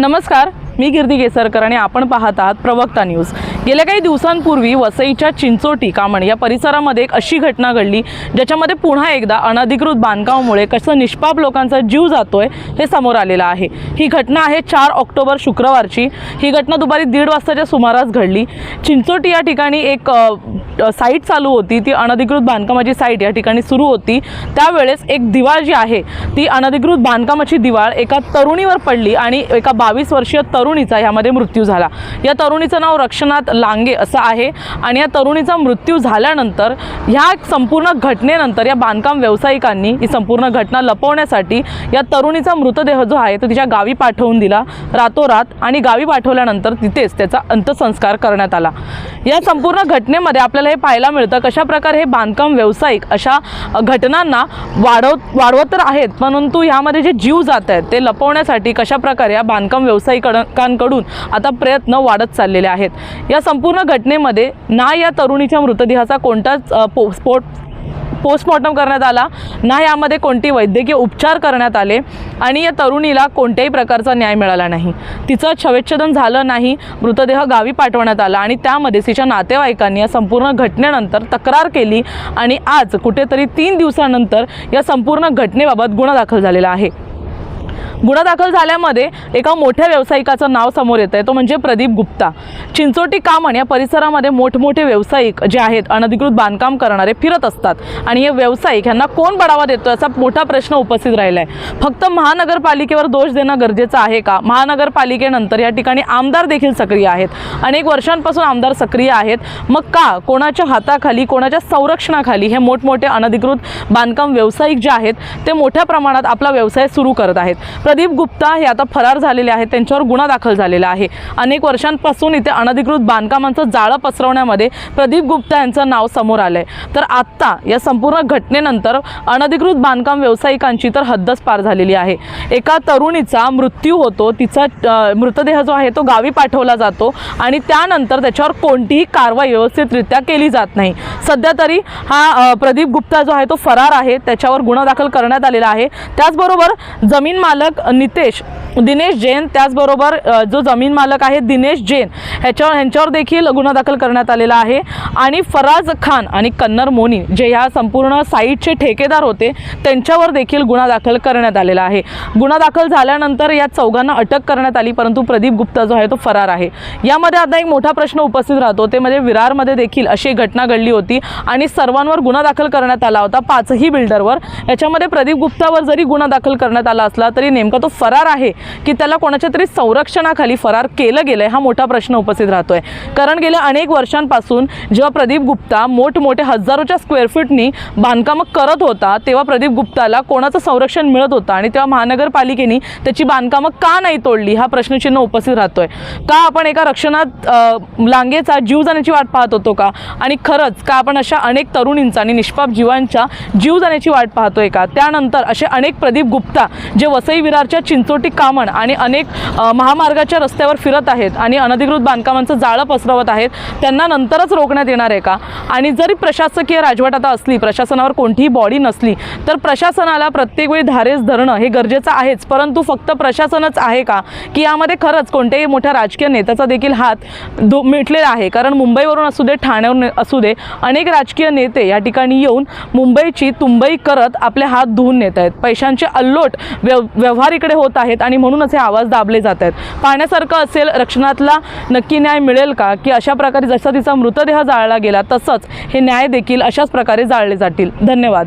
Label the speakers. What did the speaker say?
Speaker 1: नमस्कार. मी गिरदी केसरकर आणि आपण पाहत आहात प्रवक्ता न्यूज. गेल्या काही दिवसांपूर्वी वसईच्या चिंचोटी कामण या परिसरामध्ये एक अशी घटना घडली ज्याच्यामध्ये पुन्हा एकदा अनधिकृत बांधकामामुळे कसं निष्पाप लोकांचा जीव जातोय हे समोर आलेलं आहे. ही घटना आहे चार ऑक्टोबर शुक्रवारची. ही घटना दुपारी दीड वाजताच्या सुमारास घडली. चिंचोटी या ठिकाणी एक साईट चालू होती. ती अनधिकृत बांधकामाची साईट या ठिकाणी सुरू होती. त्यावेळेस एक दिवाळ जी आहे ती अनधिकृत बांधकामाची दिवाळ एका तरुणीवर पडली आणि एका बावीस वर्षीय तरुण तरुणीचा ह्यामध्ये मृत्यू झाला. या तरुणीचं नाव रक्षनाथ लांगे असं आहे आणि या तरुणीचा मृत्यू झाल्यानंतर ह्या संपूर्ण घटनेनंतर या बांधकाम व्यावसायिकांनी ही संपूर्ण घटना लपवण्यासाठी या तरुणीचा मृतदेह जो आहे तो तिच्या गावी पाठवून दिला. रातोरात आणि गावी पाठवल्यानंतर तिथेच त्याचा अंत्यसंस्कार करण्यात आला. या संपूर्ण घटनेमध्ये आपल्याला हे पाहायला मिळतं कशा प्रकारे हे बांधकाम व्यावसायिक अशा घटनांना वाढव वाढवत तर आहेत परंतु ह्यामध्ये जे जीव जात आहेत ते लपवण्यासाठी कशा प्रकारे या बांधकाम व्यावसायिकांकडून आता प्रयत्न वाढत चाललेले आहेत. या संपूर्ण घटनेमध्ये ना या तरुणीच्या मृतदेहाचा कोणताच पो स्फोट पोस्टमॉर्टम करण्यात आला ना यामध्ये कोणते वैद्यकीय उपचार करण्यात आले आणि या तरुणीला कोणत्याही प्रकारचा न्याय मिळाला नाही. तिचं छवेच्छेदन झालं नाही मृतदेह गावी पाठवण्यात आला आणि त्यामध्ये तिच्या नातेवाईकांनी या संपूर्ण घटनेनंतर तक्रार केली आणि आज कुठेतरी तीन दिवसानंतर या संपूर्ण घटनेबाबत गुन्हा दाखल झालेला आहे. गुन्हा दाखल झाल्यामध्ये एका मोठ्या व्यावसायिकाचं नाव समोर येतं आहे तो म्हणजे प्रदीप गुप्ता. चिंचोटी कामण या परिसरामध्ये मोठमोठे व्यावसायिक जे आहेत अनधिकृत बांधकाम करणारे फिरत असतात. आणि हे व्यावसायिक ह्यांना कोण बढावा देतो याचा मोठा प्रश्न उपस्थित राहिला आहे फक्त महानगरपालिकेवर दोष देणं गरजेचं आहे का? महानगरपालिकेनंतर या ठिकाणी आमदार देखील सक्रिय आहेत. अनेक वर्षांपासून आमदार सक्रिय आहेत. मग का कोणाच्या हाताखाली कोणाच्या संरक्षणाखाली हे मोठमोठे अनधिकृत बांधकाम व्यावसायिक जे आहेत ते मोठ्या प्रमाणात आपला व्यवसाय सुरू करत आहेत? प्रदीप गुप्ता हे आता फरार झालेले आहेत. त्यांच्यावर गुन्हा दाखल झालेला आहे. अनेक वर्षांपासून इथे अनधिकृत बांधकामांचं जाळं पसरवण्यामध्ये प्रदीप गुप्ता यांचं नाव समोर आलं आहे तर आत्ता या संपूर्ण घटनेनंतर अनधिकृत बांधकाम व्यावसायिकांची तर हद्दच पार झालेली आहे. एका तरुणीचा मृत्यू होतो. तिचा मृतदेह जो आहे तो गावी पाठवला जातो आणि त्यानंतर त्याच्यावर कोणतीही कारवाई व्यवस्थितरित्या केली जात नाही. सध्या तरी हा प्रदीप गुप्ता जो आहे तो फरार आहे. त्याच्यावर गुन्हा दाखल करण्यात आलेला आहे. त्याचबरोबर जमीन मालक नितेश दिनेश जैन त्याचबरोबर जो जमीन मालक आहे दिनेश जैन ह्याच्यावर ह्यांच्यावर देखील गुन्हा दाखल करण्यात आलेला आहे. आणि फराज खान आणि कन्नर मोनी जे ह्या संपूर्ण साईटचे ठेकेदार होते त्यांच्यावर देखील गुन्हा दाखल करण्यात आलेला आहे. गुन्हा दाखल झाल्यानंतर या चौघांना अटक करण्यात आली परंतु प्रदीप गुप्ता जो आहे तो फरार आहे. यामध्ये आता एक मोठा प्रश्न उपस्थित राहतो ते म्हणजे विरारमध्ये देखील अशी घटना घडली होती आणि सर्वांवर गुन्हा दाखल करण्यात आला होता पाचही बिल्डरवर. याच्यामध्ये प्रदीप गुप्तावर जरी गुन्हा दाखल करण्यात आला असला तरी नेमका तो फरार आहे की त्याला कोणाच्या तरी संरक्षणाखाली फरार केलं गेलं हा मोठा प्रश्न उपस्थित राहतोय. कारण गेल्या अनेक वर्षांपासून जेव्हा प्रदीप गुप्ता मोठमोठे हजारोच्या स्क्वेअर फीटनी बांधकामं करत होता तेव्हा प्रदीप गुप्ताला कोणाचं संरक्षण मिळत होतं आणि तेव्हा महानगरपालिकेने त्याची बांधकामं का नाही तोडली हा प्रश्नचिन्ह उपस्थित राहतोय. का आपण एका रक्षणात लांगेचा जीव जाण्याची वाट पाहत होतो का? आणि खरंच का आपण अशा अनेक तरुणींचा आणि निष्पाप जीवांच्या जीव जाण्याची वाट पाहतोय का? त्यानंतर असे अनेक प्रदीप गुप्ता जे वसई विरारच्या चिंचोटी कामण आणि अनेक महामार्गाच्या रस्त्यावर फिरत आहेत आणि अनधिकृत बांधकामांचं जाळं पसरवत आहेत त्यांना नंतरच रोखण्यात येणार आहे का? आणि जरी प्रशासकीय राजवट आता असली प्रशासनावर कोणतीही बॉडी नसली तर प्रशासनाला प्रत्येक वेळी धारेस धरणं हे गरजेचं आहेच. परंतु फक्त प्रशासनच आहे का? की यामध्ये खरंच कोणत्याही मोठ्या राजकीय नेत्याचा देखील हात दो मिटलेला आहे. कारण मुंबईवरून असू दे ठाण्यावरून असू दे अनेक राजकीय नेते या ठिकाणी येऊन मुंबईची तुंबई करत आपले हात धुवून नेत आहेत. पैशांचे अल्लोट व्यव व्यवहार इकडे होत आहेत आणि म्हणूनच हे आवाज दाबले जात आहेत. पाहण्यासारखं असेल रक्षणातला नक्की न्याय मिळेल का? की अशा प्रकारे जसा तिचा मृतदेह जाळला गेला तसंच हे न्याय देखील अशाच प्रकारे जाळले जातील. धन्यवाद.